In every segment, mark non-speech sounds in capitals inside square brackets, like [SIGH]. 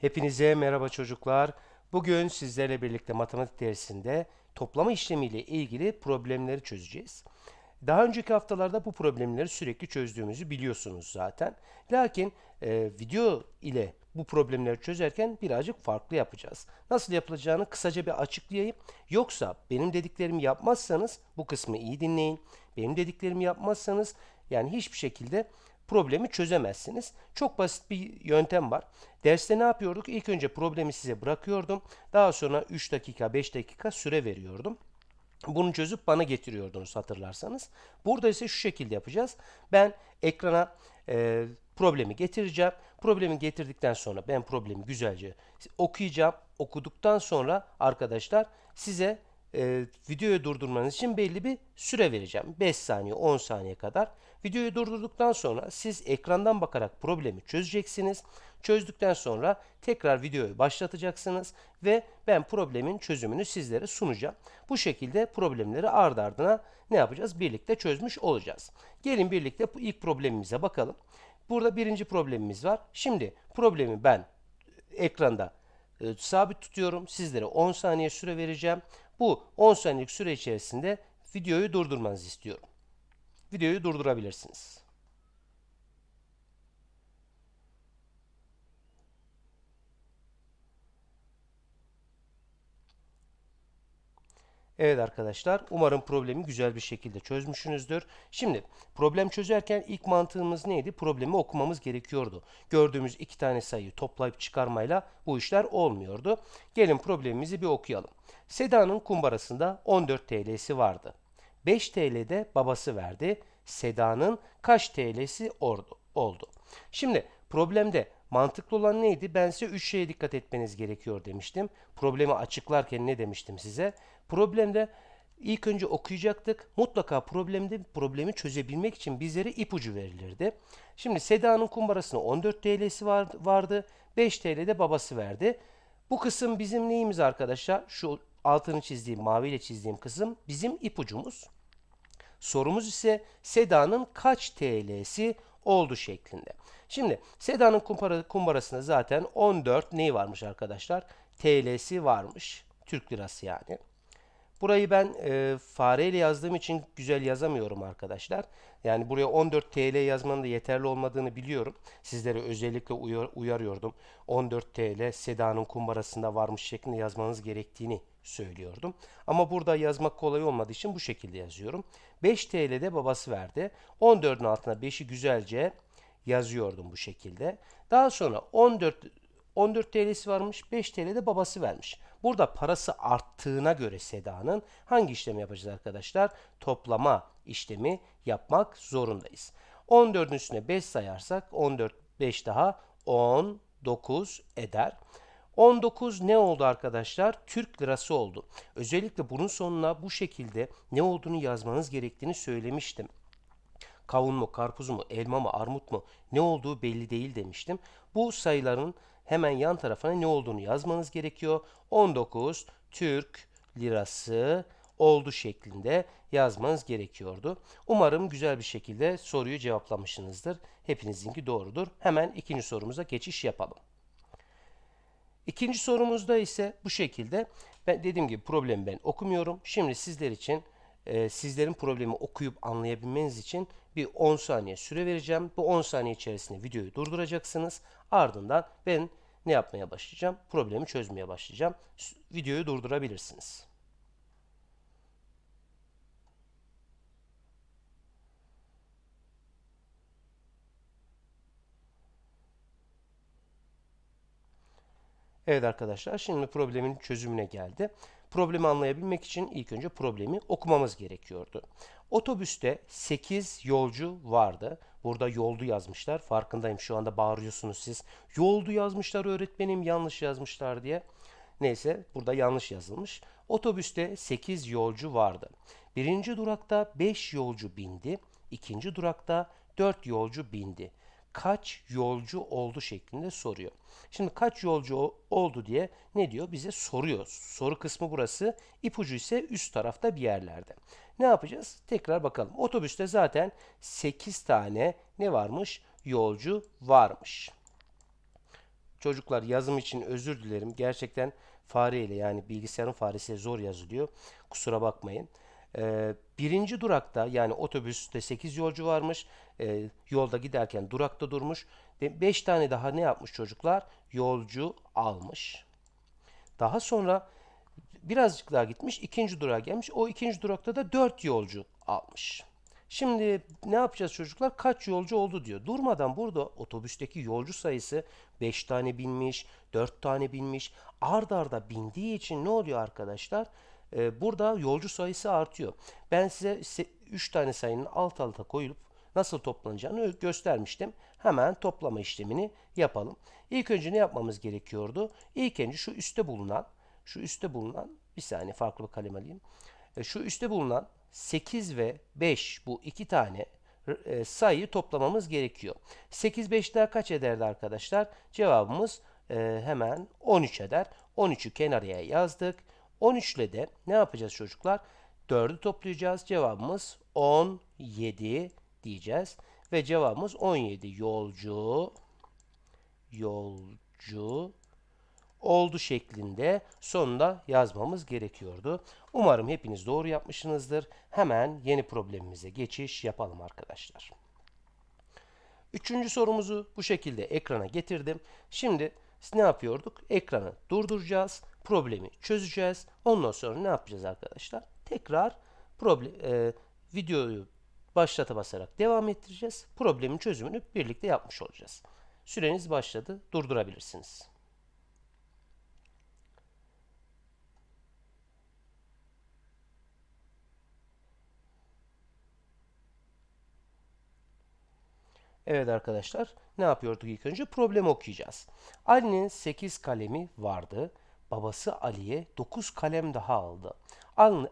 Hepinize merhaba çocuklar. Bugün sizlerle birlikte matematik dersinde toplama işlemiyle ilgili problemleri çözeceğiz. Daha önceki haftalarda bu problemleri sürekli çözdüğümüzü biliyorsunuz zaten. Lakin e, video ile bu problemleri çözerken birazcık farklı yapacağız. Nasıl yapılacağını kısaca bir açıklayayım. Yoksa benim dediklerimi yapmazsanız bu kısmı iyi dinleyin. Benim dediklerimi yapmazsanız yani hiçbir şekilde problemi çözemezsiniz. Çok basit bir yöntem var. Derste ne yapıyorduk? İlk önce problemi size bırakıyordum. Daha sonra 3 dakika, 5 dakika süre veriyordum. Bunu çözüp bana getiriyordunuz hatırlarsanız. Burada ise şu şekilde yapacağız. Ben ekrana e, problemi getireceğim. Problemi getirdikten sonra ben problemi güzelce okuyacağım. Okuduktan sonra arkadaşlar size e, videoyu durdurmanız için belli bir süre vereceğim. 5 saniye 10 saniye kadar. Videoyu durdurduktan sonra siz ekrandan bakarak problemi çözeceksiniz. Çözdükten sonra tekrar videoyu başlatacaksınız ve ben problemin çözümünü sizlere sunacağım. Bu şekilde problemleri ard ardına ne yapacağız? Birlikte çözmüş olacağız. Gelin birlikte bu ilk problemimize bakalım. Burada birinci problemimiz var. Şimdi problemi ben ekranda e, sabit tutuyorum. Sizlere 10 saniye süre vereceğim. Bu 10 saniyelik süre içerisinde videoyu durdurmanızı istiyorum. Videoyu durdurabilirsiniz. Evet arkadaşlar, umarım problemi güzel bir şekilde çözmüşsünüzdür. Şimdi problem çözerken ilk mantığımız neydi? Problemi okumamız gerekiyordu. Gördüğümüz iki tane sayıyı toplayıp çıkarmayla bu işler olmuyordu. Gelin problemimizi bir okuyalım. Seda'nın kumbarasında 14 TL'si vardı. 5 TL'de babası verdi. Seda'nın kaç TL'si oldu? Şimdi problemde mantıklı olan neydi? Ben size 3 şeye dikkat etmeniz gerekiyor demiştim. Problemi açıklarken ne demiştim size? Problemde ilk önce okuyacaktık. Mutlaka problemde problemi çözebilmek için bizlere ipucu verilirdi. Şimdi Seda'nın kumbarasında 14 TL'si vardı. 5 TL'de babası verdi. Bu kısım bizim neyimiz arkadaşlar? Şu altını çizdiğim, maviyle çizdiğim kısım bizim ipucumuz. Sorumuz ise Seda'nın kaç TL'si oldu şeklinde. Şimdi Seda'nın kumbarasında zaten 14 neyi varmış arkadaşlar? TL'si varmış. Türk lirası yani. Burayı ben e, fareyle yazdığım için güzel yazamıyorum arkadaşlar. Yani buraya 14 TL yazmanın da yeterli olmadığını biliyorum. Sizlere özellikle uyar, uyarıyordum. 14 TL Seda'nın kumbarasında varmış şeklinde yazmanız gerektiğini söylüyordum. Ama burada yazmak kolay olmadığı için bu şekilde yazıyorum. 5 TL'de babası verdi. 14'ün altına 5'i güzelce yazıyordum bu şekilde. Daha sonra 14 14 TL'si varmış, 5 TL'de babası vermiş. Burada parası arttığına göre Seda'nın hangi işlemi yapacağız arkadaşlar? Toplama işlemi yapmak zorundayız. 14'ün üstüne 5 sayarsak 14 5 daha 19 eder. 19 ne oldu arkadaşlar? Türk lirası oldu. Özellikle bunun sonuna bu şekilde ne olduğunu yazmanız gerektiğini söylemiştim. Kavun mu, karpuz mu, elma mı, armut mu ne olduğu belli değil demiştim. Bu sayıların hemen yan tarafına ne olduğunu yazmanız gerekiyor. 19 Türk lirası oldu şeklinde yazmanız gerekiyordu. Umarım güzel bir şekilde soruyu cevaplamışsınızdır. Hepinizinki doğrudur. Hemen ikinci sorumuza geçiş yapalım. İkinci sorumuzda ise bu şekilde ben dediğim gibi problemi ben okumuyorum. Şimdi sizler için e, sizlerin problemi okuyup anlayabilmeniz için bir 10 saniye süre vereceğim. Bu 10 saniye içerisinde videoyu durduracaksınız. Ardından ben ne yapmaya başlayacağım? Problemi çözmeye başlayacağım. Videoyu durdurabilirsiniz. Evet arkadaşlar şimdi problemin çözümüne geldi. Problemi anlayabilmek için ilk önce problemi okumamız gerekiyordu. Otobüste 8 yolcu vardı. Burada yoldu yazmışlar. Farkındayım şu anda bağırıyorsunuz siz. Yoldu yazmışlar öğretmenim yanlış yazmışlar diye. Neyse burada yanlış yazılmış. Otobüste 8 yolcu vardı. Birinci durakta 5 yolcu bindi. İkinci durakta 4 yolcu bindi kaç yolcu oldu şeklinde soruyor. Şimdi kaç yolcu oldu diye ne diyor? Bize soruyor. Soru kısmı burası. İpucu ise üst tarafta bir yerlerde. Ne yapacağız? Tekrar bakalım. Otobüste zaten 8 tane ne varmış? Yolcu varmış. Çocuklar yazım için özür dilerim. Gerçekten fareyle yani bilgisayarın faresiyle zor yazılıyor. Kusura bakmayın. Ee, birinci durakta yani otobüste 8 yolcu varmış. Ee, yolda giderken durakta durmuş. 5 tane daha ne yapmış çocuklar? Yolcu almış. Daha sonra birazcık daha gitmiş. ikinci durağa gelmiş. O ikinci durakta da 4 yolcu almış. Şimdi ne yapacağız çocuklar? Kaç yolcu oldu diyor. Durmadan burada otobüsteki yolcu sayısı 5 tane binmiş, 4 tane binmiş. Ard arda bindiği için ne oluyor arkadaşlar? Ee, burada yolcu sayısı artıyor. Ben size 3 tane sayının alt alta koyup nasıl toplanacağını göstermiştim. Hemen toplama işlemini yapalım. İlk önce ne yapmamız gerekiyordu? İlk önce şu üstte bulunan, şu üstte bulunan, bir saniye farklı bir kalem alayım. E, Şu üstte bulunan 8 ve 5 bu iki tane e, sayıyı toplamamız gerekiyor. 8 5 daha kaç ederdi arkadaşlar? Cevabımız e, hemen 13 eder. 13'ü kenarıya yazdık. 13 ile de ne yapacağız çocuklar? 4'ü toplayacağız. Cevabımız 17 diyeceğiz. Ve cevabımız 17 yolcu yolcu oldu şeklinde sonunda yazmamız gerekiyordu. Umarım hepiniz doğru yapmışsınızdır. Hemen yeni problemimize geçiş yapalım arkadaşlar. Üçüncü sorumuzu bu şekilde ekrana getirdim. Şimdi ne yapıyorduk? Ekranı durduracağız. Problemi çözeceğiz. Ondan sonra ne yapacağız arkadaşlar? Tekrar problem, e, videoyu başlata basarak devam ettireceğiz. Problemin çözümünü birlikte yapmış olacağız. Süreniz başladı. Durdurabilirsiniz. Evet arkadaşlar ne yapıyorduk ilk önce? Problemi okuyacağız. Ali'nin 8 kalemi vardı. Babası Ali'ye 9 kalem daha aldı.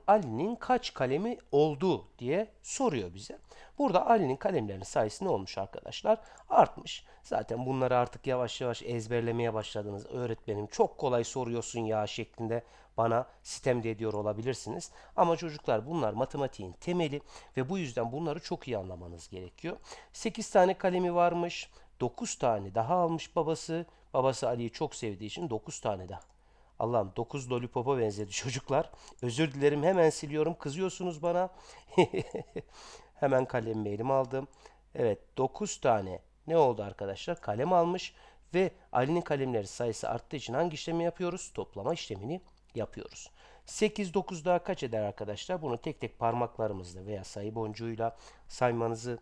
Ali'nin kaç kalemi oldu diye soruyor bize. Burada Ali'nin kalemlerinin sayısı ne olmuş arkadaşlar? Artmış. Zaten bunları artık yavaş yavaş ezberlemeye başladınız. Öğretmenim çok kolay soruyorsun ya şeklinde bana sitemde ediyor olabilirsiniz. Ama çocuklar bunlar matematiğin temeli ve bu yüzden bunları çok iyi anlamanız gerekiyor. 8 tane kalemi varmış. 9 tane daha almış babası. Babası Ali'yi çok sevdiği için 9 tane daha. Allah'ım 9 lollipop'a benzedi [LAUGHS] çocuklar. Özür dilerim hemen siliyorum. Kızıyorsunuz bana. [LAUGHS] hemen kalemimi elime aldım. Evet 9 tane ne oldu arkadaşlar? Kalem almış ve Ali'nin kalemleri sayısı arttığı için hangi işlemi yapıyoruz? Toplama işlemini yapıyoruz. 8, 9 daha kaç eder arkadaşlar? Bunu tek tek parmaklarımızla veya sayı boncuğuyla saymanızı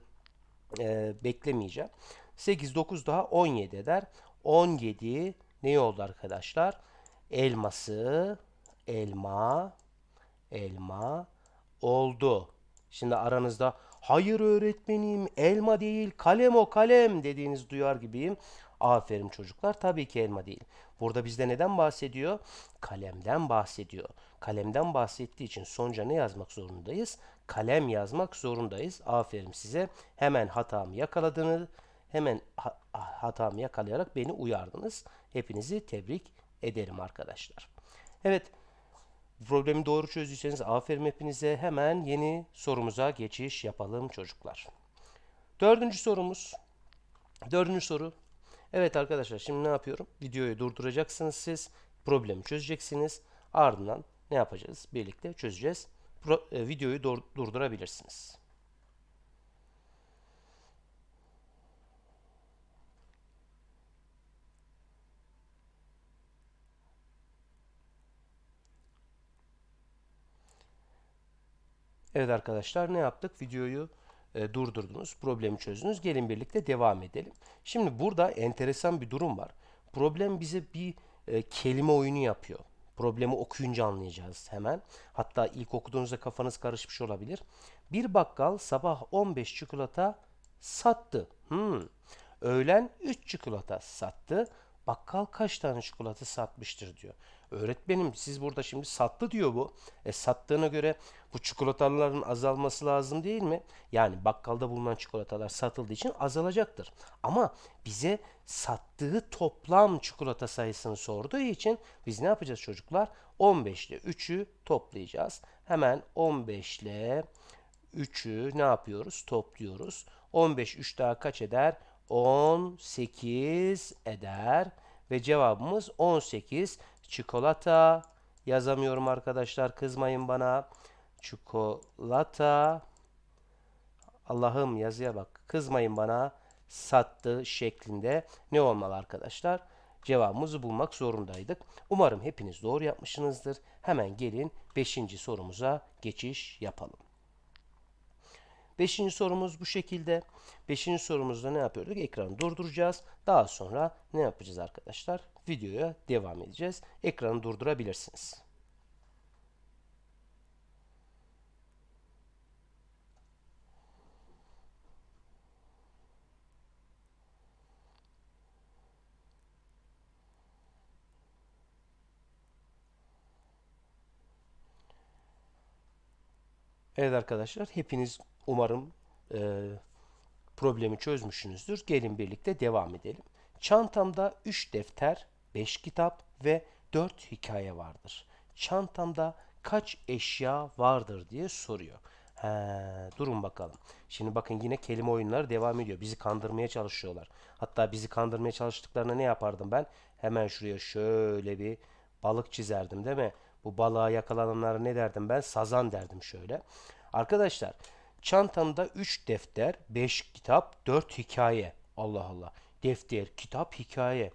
e, beklemeyeceğim. 8, 9 daha 17 eder. 17 ne oldu arkadaşlar? Elması, elma, elma oldu. Şimdi aranızda hayır öğretmenim elma değil kalem o kalem dediğiniz duyar gibiyim. Aferin çocuklar. Tabii ki elma değil. Burada bizde neden bahsediyor? Kalemden bahsediyor. Kalemden bahsettiği için sonuca ne yazmak zorundayız? Kalem yazmak zorundayız. Aferin size. Hemen hatamı yakaladınız. Hemen ha hatamı yakalayarak beni uyardınız. Hepinizi tebrik ederim arkadaşlar. Evet. Problemi doğru çözdüyseniz aferin hepinize. Hemen yeni sorumuza geçiş yapalım çocuklar. Dördüncü sorumuz. Dördüncü soru Evet arkadaşlar şimdi ne yapıyorum? Videoyu durduracaksınız siz. Problemi çözeceksiniz. Ardından ne yapacağız? Birlikte çözeceğiz. Pro, e, videoyu dur, durdurabilirsiniz. Evet arkadaşlar ne yaptık? Videoyu e, durdurdunuz, problemi çözdünüz. Gelin birlikte devam edelim. Şimdi burada enteresan bir durum var. Problem bize bir e, kelime oyunu yapıyor. Problemi okuyunca anlayacağız hemen. Hatta ilk okuduğunuzda kafanız karışmış olabilir. Bir bakkal sabah 15 çikolata sattı. Hmm. Öğlen 3 çikolata sattı. Bakkal kaç tane çikolata satmıştır diyor. Öğretmenim siz burada şimdi sattı diyor bu. E sattığına göre bu çikolataların azalması lazım değil mi? Yani bakkalda bulunan çikolatalar satıldığı için azalacaktır. Ama bize sattığı toplam çikolata sayısını sorduğu için biz ne yapacağız çocuklar? 15 ile 3'ü toplayacağız. Hemen 15 ile 3'ü ne yapıyoruz? Topluyoruz. 15 3 daha kaç eder? 18 eder ve cevabımız 18. Çikolata yazamıyorum arkadaşlar kızmayın bana. Çikolata Allah'ım yazıya bak. Kızmayın bana. Sattı şeklinde ne olmalı arkadaşlar? Cevabımızı bulmak zorundaydık. Umarım hepiniz doğru yapmışsınızdır. Hemen gelin 5. sorumuza geçiş yapalım. Beşinci sorumuz bu şekilde. Beşinci sorumuzda ne yapıyorduk? Ekranı durduracağız. Daha sonra ne yapacağız arkadaşlar? Videoya devam edeceğiz. Ekranı durdurabilirsiniz. Evet arkadaşlar, hepiniz umarım e, problemi çözmüşsünüzdür. Gelin birlikte devam edelim. Çantamda 3 defter, 5 kitap ve 4 hikaye vardır. Çantamda kaç eşya vardır diye soruyor. He, durun bakalım. Şimdi bakın yine kelime oyunları devam ediyor. Bizi kandırmaya çalışıyorlar. Hatta bizi kandırmaya çalıştıklarında ne yapardım ben? Hemen şuraya şöyle bir balık çizerdim değil mi? Bu balığa yakalananlara ne derdim ben? Sazan derdim şöyle. Arkadaşlar çantamda 3 defter, 5 kitap, 4 hikaye. Allah Allah. Defter, kitap, hikaye.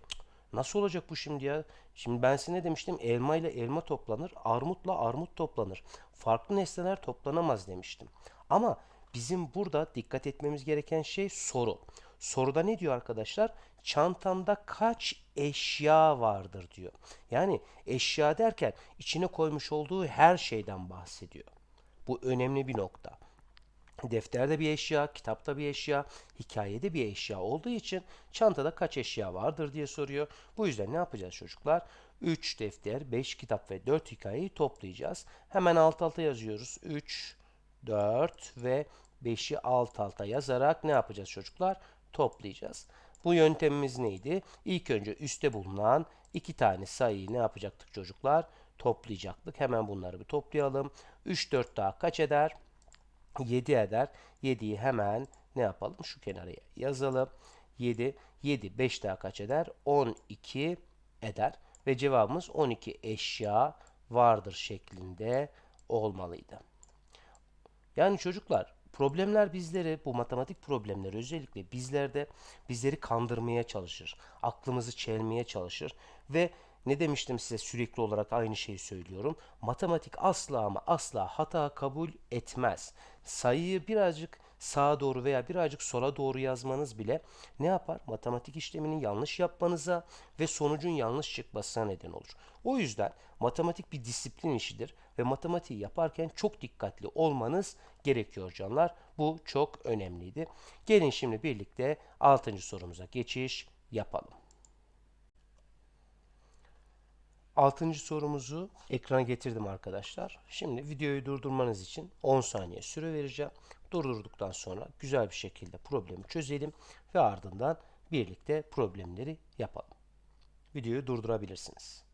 Nasıl olacak bu şimdi ya? Şimdi ben size ne demiştim? Elma ile elma toplanır, armutla armut toplanır. Farklı nesneler toplanamaz demiştim. Ama bizim burada dikkat etmemiz gereken şey soru. Soruda ne diyor arkadaşlar? Çantamda kaç eşya vardır diyor. Yani eşya derken içine koymuş olduğu her şeyden bahsediyor. Bu önemli bir nokta. Defterde bir eşya, kitapta bir eşya, hikayede bir eşya olduğu için çantada kaç eşya vardır diye soruyor. Bu yüzden ne yapacağız çocuklar? 3 defter, 5 kitap ve 4 hikayeyi toplayacağız. Hemen alt alta yazıyoruz. 3, 4 ve 5'i alt alta yazarak ne yapacağız çocuklar? Toplayacağız. Bu yöntemimiz neydi? İlk önce üstte bulunan iki tane sayıyı ne yapacaktık çocuklar? Toplayacaktık. Hemen bunları bir toplayalım. 3, 4 daha kaç eder? 7 eder. 7'yi hemen ne yapalım? Şu kenara yazalım. 7. 7 5 daha kaç eder? 12 eder. Ve cevabımız 12 eşya vardır şeklinde olmalıydı. Yani çocuklar problemler bizleri bu matematik problemleri özellikle bizlerde bizleri kandırmaya çalışır. Aklımızı çelmeye çalışır ve ne demiştim size sürekli olarak aynı şeyi söylüyorum. Matematik asla ama asla hata kabul etmez. Sayıyı birazcık sağa doğru veya birazcık sola doğru yazmanız bile ne yapar? Matematik işlemini yanlış yapmanıza ve sonucun yanlış çıkmasına neden olur. O yüzden matematik bir disiplin işidir ve matematiği yaparken çok dikkatli olmanız gerekiyor canlar. Bu çok önemliydi. Gelin şimdi birlikte 6. sorumuza geçiş yapalım. Altıncı sorumuzu ekrana getirdim arkadaşlar. Şimdi videoyu durdurmanız için 10 saniye süre vereceğim. Durdurduktan sonra güzel bir şekilde problemi çözelim ve ardından birlikte problemleri yapalım. Videoyu durdurabilirsiniz.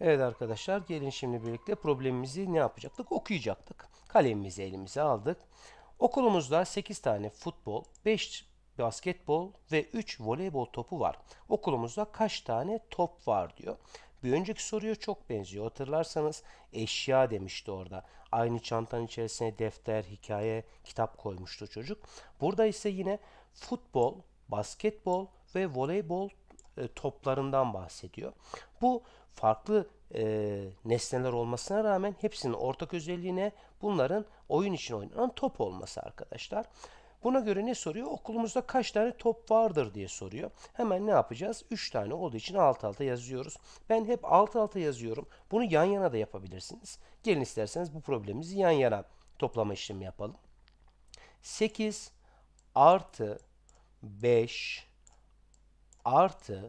Evet arkadaşlar gelin şimdi birlikte problemimizi ne yapacaktık? Okuyacaktık. Kalemimizi elimize aldık. Okulumuzda 8 tane futbol, 5 basketbol ve 3 voleybol topu var. Okulumuzda kaç tane top var diyor. Bir önceki soruya çok benziyor. Hatırlarsanız eşya demişti orada. Aynı çantanın içerisine defter, hikaye, kitap koymuştu çocuk. Burada ise yine futbol, basketbol ve voleybol e, toplarından bahsediyor. Bu farklı e, nesneler olmasına rağmen hepsinin ortak özelliğine bunların oyun için oynanan top olması arkadaşlar. Buna göre ne soruyor? Okulumuzda kaç tane top vardır diye soruyor. Hemen ne yapacağız? 3 tane olduğu için alt alta yazıyoruz. Ben hep alt alta yazıyorum. Bunu yan yana da yapabilirsiniz. Gelin isterseniz bu problemimizi yan yana toplama işlemi yapalım. 8 artı 5 artı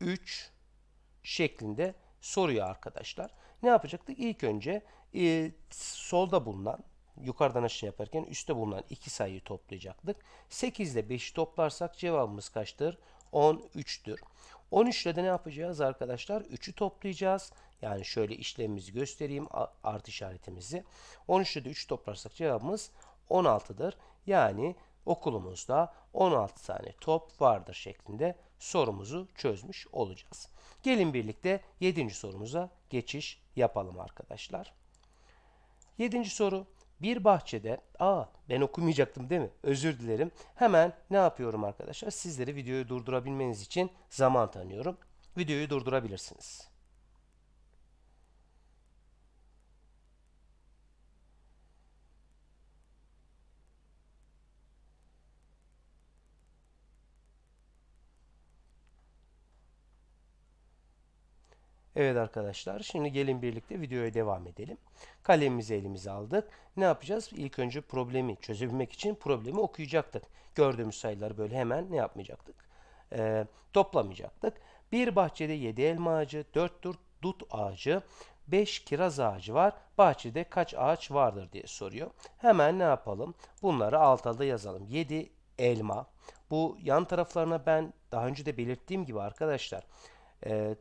3 şeklinde soruyor arkadaşlar. Ne yapacaktık? İlk önce e, solda bulunan yukarıdan aşağı yaparken üstte bulunan iki sayıyı toplayacaktık. 8 ile 5'i toplarsak cevabımız kaçtır? 13'tür. 13 ile de ne yapacağız arkadaşlar? 3'ü toplayacağız. Yani şöyle işlemimizi göstereyim artı işaretimizi. 13 ile de 3 toplarsak cevabımız 16'dır. Yani okulumuzda 16 tane top vardır şeklinde sorumuzu çözmüş olacağız. Gelin birlikte 7. sorumuza geçiş yapalım arkadaşlar. Yedinci soru. Bir bahçede, aa ben okumayacaktım değil mi? Özür dilerim. Hemen ne yapıyorum arkadaşlar? Sizleri videoyu durdurabilmeniz için zaman tanıyorum. Videoyu durdurabilirsiniz. Evet arkadaşlar, şimdi gelin birlikte videoya devam edelim. Kalemimizi elimize aldık. Ne yapacağız? İlk önce problemi çözebilmek için problemi okuyacaktık. Gördüğümüz sayıları böyle hemen ne yapmayacaktık? Ee, toplamayacaktık. Bir bahçede 7 elma ağacı, 4 dut ağacı, 5 kiraz ağacı var. Bahçede kaç ağaç vardır diye soruyor. Hemen ne yapalım? Bunları alt alta yazalım. 7 elma. Bu yan taraflarına ben daha önce de belirttiğim gibi arkadaşlar e,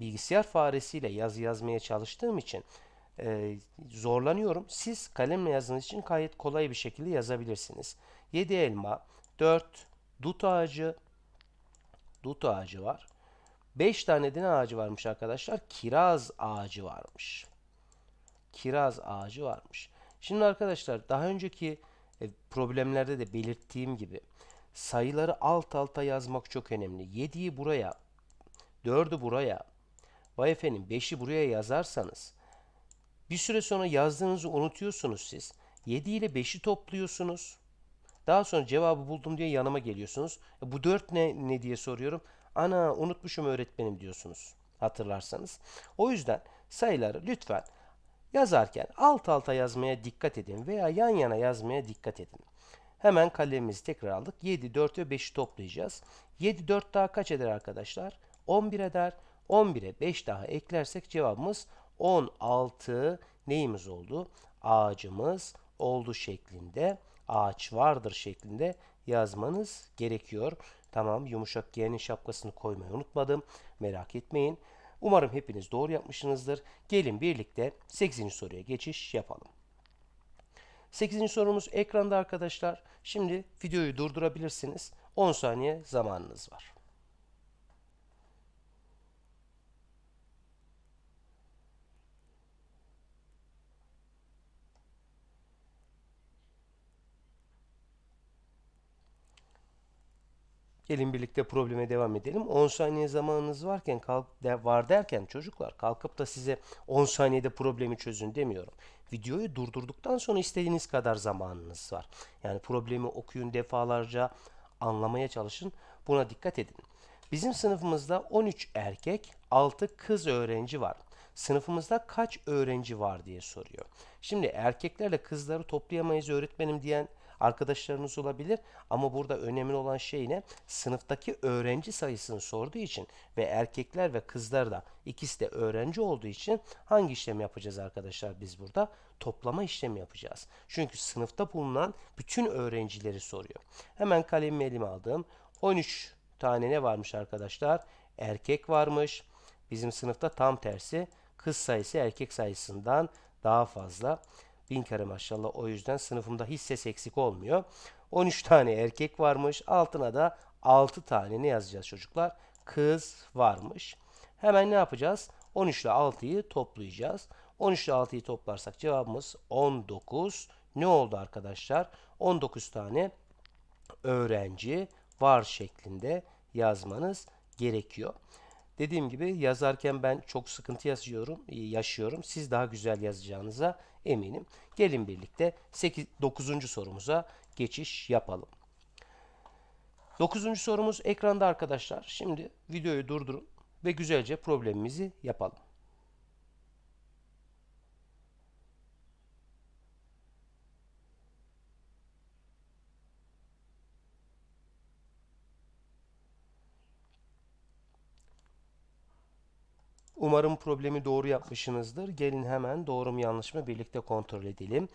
bilgisayar faresiyle yazı yazmaya çalıştığım için e, zorlanıyorum. Siz kalemle yazdığınız için gayet kolay bir şekilde yazabilirsiniz. 7 elma, 4 dut ağacı, dut ağacı var. 5 tane de ağacı varmış arkadaşlar? Kiraz ağacı varmış. Kiraz ağacı varmış. Şimdi arkadaşlar daha önceki e, problemlerde de belirttiğim gibi sayıları alt alta yazmak çok önemli. 7'yi buraya, 4'ü buraya, vay efendim 5'i buraya yazarsanız bir süre sonra yazdığınızı unutuyorsunuz siz. 7 ile 5'i topluyorsunuz. Daha sonra cevabı buldum diye yanıma geliyorsunuz. E, bu 4 ne, ne diye soruyorum. Ana unutmuşum öğretmenim diyorsunuz hatırlarsanız. O yüzden sayıları lütfen yazarken alt alta yazmaya dikkat edin veya yan yana yazmaya dikkat edin. Hemen kalemimizi tekrar aldık. 7, 4 ve 5'i toplayacağız. 7, 4 daha kaç eder arkadaşlar? 11 eder. 11'e 5 daha eklersek cevabımız 16 neyimiz oldu? Ağacımız oldu şeklinde, ağaç vardır şeklinde yazmanız gerekiyor. Tamam yumuşak G'nin şapkasını koymayı unutmadım. Merak etmeyin. Umarım hepiniz doğru yapmışsınızdır. Gelin birlikte 8. soruya geçiş yapalım. 8. sorumuz ekranda arkadaşlar. Şimdi videoyu durdurabilirsiniz. 10 saniye zamanınız var. Gelin birlikte probleme devam edelim. 10 saniye zamanınız varken kalk de, var derken çocuklar kalkıp da size 10 saniyede problemi çözün demiyorum. Videoyu durdurduktan sonra istediğiniz kadar zamanınız var. Yani problemi okuyun defalarca anlamaya çalışın. Buna dikkat edin. Bizim sınıfımızda 13 erkek, 6 kız öğrenci var. Sınıfımızda kaç öğrenci var diye soruyor. Şimdi erkeklerle kızları toplayamayız öğretmenim diyen arkadaşlarınız olabilir. Ama burada önemli olan şey ne? Sınıftaki öğrenci sayısını sorduğu için ve erkekler ve kızlar da ikisi de öğrenci olduğu için hangi işlem yapacağız arkadaşlar biz burada? Toplama işlemi yapacağız. Çünkü sınıfta bulunan bütün öğrencileri soruyor. Hemen kalemimi elime aldım. 13 tane ne varmış arkadaşlar? Erkek varmış. Bizim sınıfta tam tersi kız sayısı erkek sayısından daha fazla. Bin kere maşallah o yüzden sınıfımda hiç ses eksik olmuyor. 13 tane erkek varmış. Altına da 6 tane ne yazacağız çocuklar? Kız varmış. Hemen ne yapacağız? 13 ile 6'yı toplayacağız. 13 ile 6'yı toplarsak cevabımız 19. Ne oldu arkadaşlar? 19 tane öğrenci var şeklinde yazmanız gerekiyor. Dediğim gibi yazarken ben çok sıkıntı yaşıyorum, yaşıyorum. Siz daha güzel yazacağınıza eminim. Gelin birlikte 8 9. sorumuza geçiş yapalım. 9. sorumuz ekranda arkadaşlar. Şimdi videoyu durdurun ve güzelce problemimizi yapalım. Umarım problemi doğru yapmışsınızdır. Gelin hemen doğru mu yanlış mı birlikte kontrol edelim.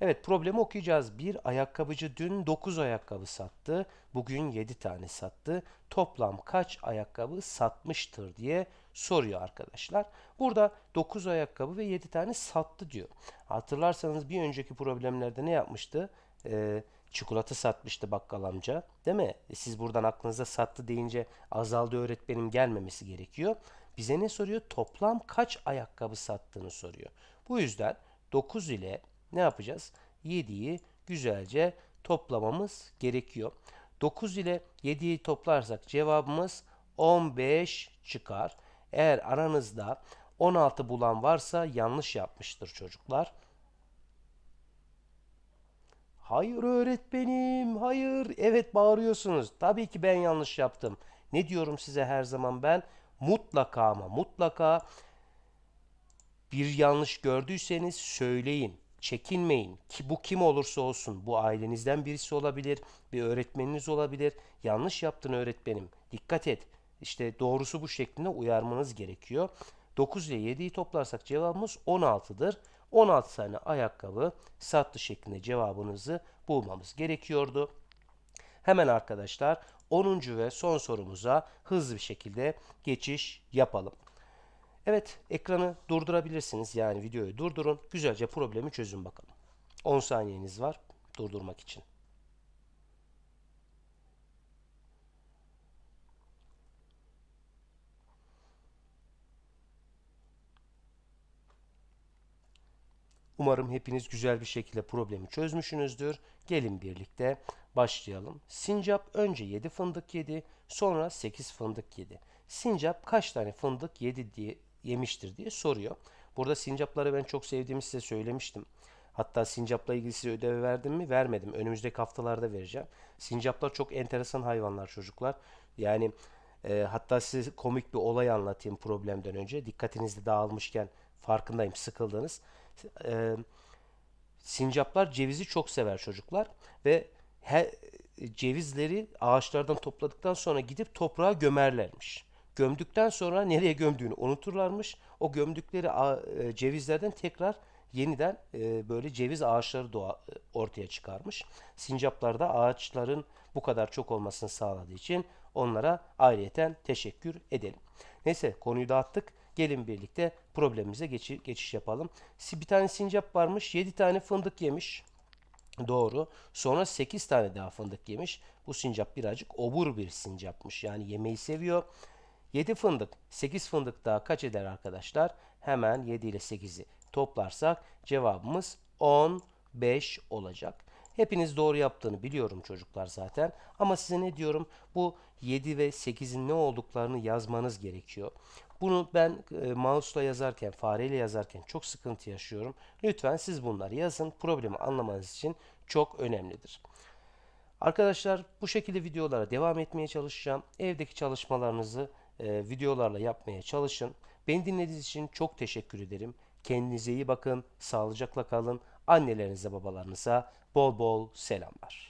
Evet problemi okuyacağız. Bir ayakkabıcı dün 9 ayakkabı sattı. Bugün 7 tane sattı. Toplam kaç ayakkabı satmıştır diye soruyor arkadaşlar. Burada 9 ayakkabı ve 7 tane sattı diyor. Hatırlarsanız bir önceki problemlerde ne yapmıştı? Ee, çikolata satmıştı bakkal amca. Değil mi? E, Siz buradan aklınıza sattı deyince azaldı öğretmenim gelmemesi gerekiyor. Bize ne soruyor? Toplam kaç ayakkabı sattığını soruyor. Bu yüzden 9 ile ne yapacağız? 7'yi güzelce toplamamız gerekiyor. 9 ile 7'yi toplarsak cevabımız 15 çıkar. Eğer aranızda 16 bulan varsa yanlış yapmıştır çocuklar. Hayır öğretmenim, hayır. Evet bağırıyorsunuz. Tabii ki ben yanlış yaptım. Ne diyorum size her zaman ben? Mutlaka ama mutlaka bir yanlış gördüyseniz söyleyin. Çekinmeyin. Ki bu kim olursa olsun. Bu ailenizden birisi olabilir, bir öğretmeniniz olabilir. Yanlış yaptın öğretmenim. Dikkat et. İşte doğrusu bu şeklinde uyarmanız gerekiyor. 9 ile 7'yi toplarsak cevabımız 16'dır. 16 tane ayakkabı sattı şeklinde cevabınızı bulmamız gerekiyordu. Hemen arkadaşlar 10. ve son sorumuza hızlı bir şekilde geçiş yapalım. Evet, ekranı durdurabilirsiniz. Yani videoyu durdurun. Güzelce problemi çözün bakalım. 10 saniyeniz var durdurmak için. Umarım hepiniz güzel bir şekilde problemi çözmüşsünüzdür. Gelin birlikte başlayalım. Sincap önce 7 fındık yedi, sonra 8 fındık yedi. Sincap kaç tane fındık yedi diye yemiştir diye soruyor. Burada sincapları ben çok sevdiğimi size söylemiştim. Hatta sincapla ilgili size ödevi verdim mi? Vermedim. Önümüzdeki haftalarda vereceğim. Sincaplar çok enteresan hayvanlar çocuklar. Yani e, hatta size komik bir olay anlatayım problemden önce. Dikkatiniz de dağılmışken farkındayım sıkıldınız. E, sincaplar cevizi çok sever çocuklar ve he, cevizleri ağaçlardan topladıktan sonra gidip toprağa gömerlermiş. Gömdükten sonra nereye gömdüğünü unuturlarmış. O gömdükleri e, cevizlerden tekrar yeniden e, böyle ceviz ağaçları doğa, e, ortaya çıkarmış. Sincaplar da ağaçların bu kadar çok olmasını sağladığı için onlara ayrıyeten teşekkür edelim. Neyse konuyu dağıttık. Gelin birlikte problemimize geçi- geçiş yapalım. Bir tane sincap varmış, 7 tane fındık yemiş. Doğru. Sonra 8 tane daha fındık yemiş. Bu sincap birazcık obur bir sincapmış. Yani yemeği seviyor. 7 fındık, 8 fındık daha kaç eder arkadaşlar? Hemen 7 ile 8'i toplarsak cevabımız 15 olacak. Hepiniz doğru yaptığını biliyorum çocuklar zaten. Ama size ne diyorum? Bu 7 ve 8'in ne olduklarını yazmanız gerekiyor. Bunu ben e, mouse'la yazarken, fareyle yazarken çok sıkıntı yaşıyorum. Lütfen siz bunları yazın. Problemi anlamanız için çok önemlidir. Arkadaşlar bu şekilde videolara devam etmeye çalışacağım. Evdeki çalışmalarınızı e, videolarla yapmaya çalışın. Beni dinlediğiniz için çok teşekkür ederim. Kendinize iyi bakın, sağlıcakla kalın. Annelerinize, babalarınıza bol bol selamlar.